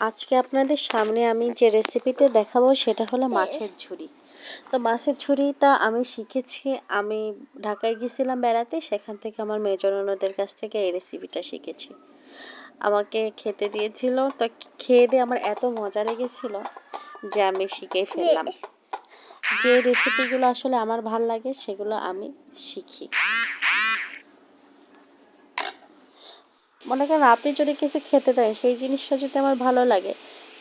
আজকে আপনাদের সামনে আমি যে রেসিপিটা দেখাবো সেটা হলো মাছের ঝুড়ি তো মাছের ঝুড়িটা আমি শিখেছি আমি ঢাকায় গেছিলাম বেড়াতে সেখান থেকে আমার মেজর ননদের কাছ থেকে এই রেসিপিটা শিখেছি। আমাকে খেতে দিয়েছিল তো খেয়ে দিয়ে আমার এত মজা লেগেছিল যে আমি শিখে ফেললাম। যে রেসিপিগুলো আসলে আমার ভালো লাগে সেগুলো আমি শিখি। মনে করেন আপনি যদি কিছু খেতে দেন সেই জিনিসটা যদি আমার ভালো লাগে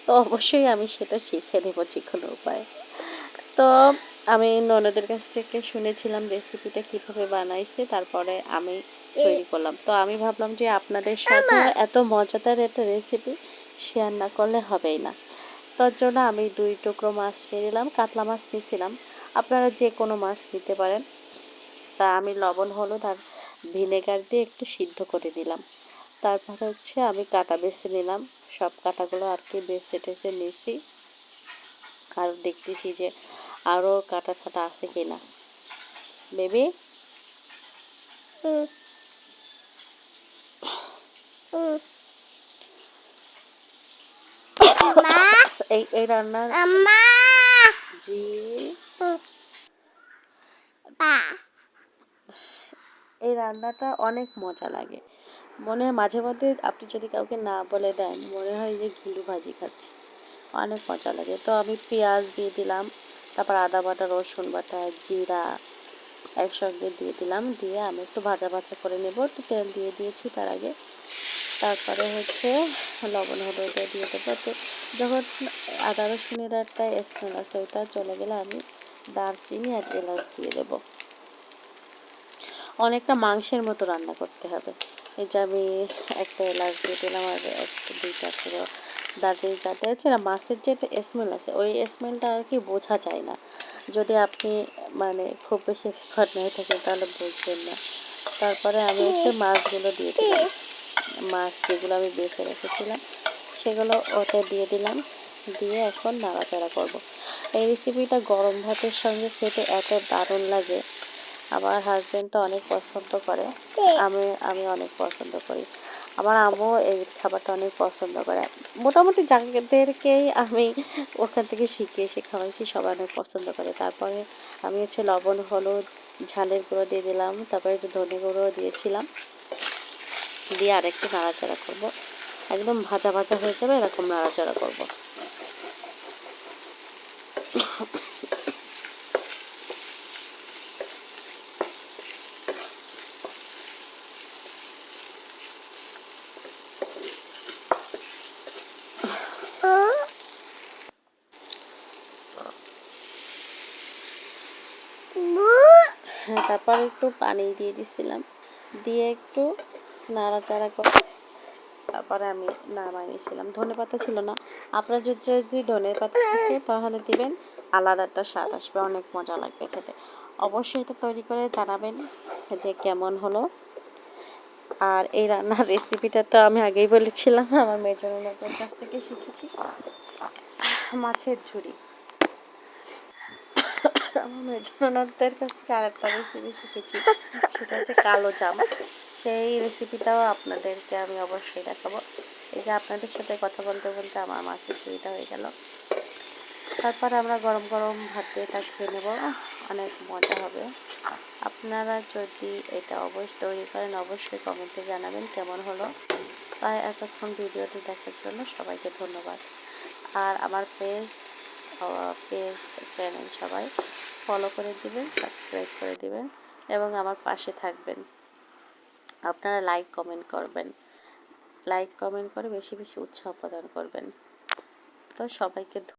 তো অবশ্যই আমি সেটা শিখে নেব যে কোনো উপায়ে। তো আমি ননদের কাছ থেকে শুনেছিলাম রেসিপিটা কীভাবে বানাইছে তারপরে আমি তৈরি করলাম। তো আমি ভাবলাম যে আপনাদের সাথে এত মজাদার একটা রেসিপি শেয়ার না করলে হবেই না। তার জন্য আমি দুই টুকরো মাছ নিয়ে নিলাম কাতলা মাছ নিয়েছিলাম। আপনারা যে কোনো মাছ নিতে পারেন। তা আমি লবণ হলুদ আর ভিনেগার দিয়ে একটু সিদ্ধ করে দিলাম। তারপরে হচ্ছে আমি কাটা বেছে নিলাম। সব কাটাগুলো আর কি বেছে টেছে নিয়েছি। আর দেখতেছি যে আরও কাটা ঠাটা আছে কি না বেবি এই এই রান্নার জি। এই রান্নাটা অনেক মজা লাগে। মনে হয় মাঝে মধ্যে আপনি যদি কাউকে না বলে দেন, মনে হয় যে ঘিলু ভাজি খাচ্ছি। অনেক মজা লাগে। তো আমি পেঁয়াজ দিয়ে দিলাম, তারপর আদা বাটা, রসুন বাটা, জিরা একসঙ্গে দিয়ে দিলাম। দিয়ে আমি একটু ভাজা ভাজা করে নেব। একটু তেল দিয়ে দিয়েছি তার আগে। তারপরে হচ্ছে লবণ, হলুদ দিয়ে দেবো। তো যখন আদা, রসুনের একটা স্মেল আছে ওটা চলে গেলে আমি দারচিনি আর এলাচ দিয়ে দেবো। অনেকটা মাংসের মতো রান্না করতে হবে। এই যে আমি একটা এলাচ দিয়ে দিলাম আর একটা দুইটা করে দারচিনি চারটে হচ্ছে না মাছের যে একটা স্মেল আছে, ওই স্মেলটা আর কি বোঝা যায় না। যদি আপনি মানে খুব বেশি এক্সপার্ট না থাকেন, তাহলে বুঝবেন না। তারপরে আমি হচ্ছে মাছগুলো দিয়ে দিলাম। মাছ যেগুলো আমি বেছে রেখেছিলাম, সেগুলো ওতে দিয়ে দিলাম। দিয়ে এখন নাড়াচাড়া করব। এই রেসিপিটা গরম ভাতের সঙ্গে খেতে এত দারুণ লাগে। আমার হাজব্যান্ডটা অনেক পছন্দ করে। আমি আমি অনেক পছন্দ করি। আমার আম্মু এই খাবারটা অনেক পছন্দ করে। মোটামুটি যাদেরকেই আমি ওখান থেকে শিখে এসে খাওয়াইছি সবাই অনেক পছন্দ করে। তারপরে আমি হচ্ছে লবণ, হলুদ, ঝালের গুঁড়ো দিয়ে দিলাম। তারপরে একটু ধনে গুঁড়ো দিয়েছিলাম। দিয়ে আরেকটু নাড়াচাড়া করব। একদম ভাজা ভাজা হয়ে যাবে, এরকম নাড়াচাড়া করব। হ্যাঁ তারপর একটু পানি দিয়ে দিছিলাম। দিয়ে একটু নাড়াচাড়া করে তারপরে আমি নামাই নিয়েছিলাম ধনে পাতা ছিল না। আপনার যদি ধনে পাতা থাকে, তাহলে দিবেন। আলাদা একটা স্বাদ আসবে, অনেক মজা লাগবে খেতে। অবশ্যই এটা তৈরি করে জানাবেন যে কেমন হলো। আর এই রান্নার রেসিপিটা তো আমি আগেই বলেছিলাম, আমার মেজরের কাছ থেকে শিখেছি। মাছের ঝুড়ি। আমার মেজনদের কাছ থেকে আরেকটা রেসিপি শিখেছি। সেটা হচ্ছে কালো জাম। সেই রেসিপিটাও আপনাদেরকে আমি অবশ্যই দেখাবো। এই যে আপনাদের সাথে কথা বলতে বলতে আমার মাছের ঝুড়িটা হয়ে গেল। তারপর আমরা গরম গরম ভাত এটা খেয়ে নেব। অনেক মজা হবে। আপনারা যদি এটা অবশ্যই তৈরি করেন, অবশ্যই কমেন্টে জানাবেন কেমন হলো। তাই এতক্ষণ ভিডিওটি দেখার জন্য সবাইকে ধন্যবাদ। আর আমার পেজ পেজ চ্যানেল সবাই ফলো করে দিবেন সাবস্ক্রাইব করে দিবেন এবং আমার পাশে থাকবেন। আপনারা লাইক কমেন্ট করবেন। লাইক কমেন্ট করে বেশি বেশি উৎসাহ প্রদান করবেন। তো সবাইকে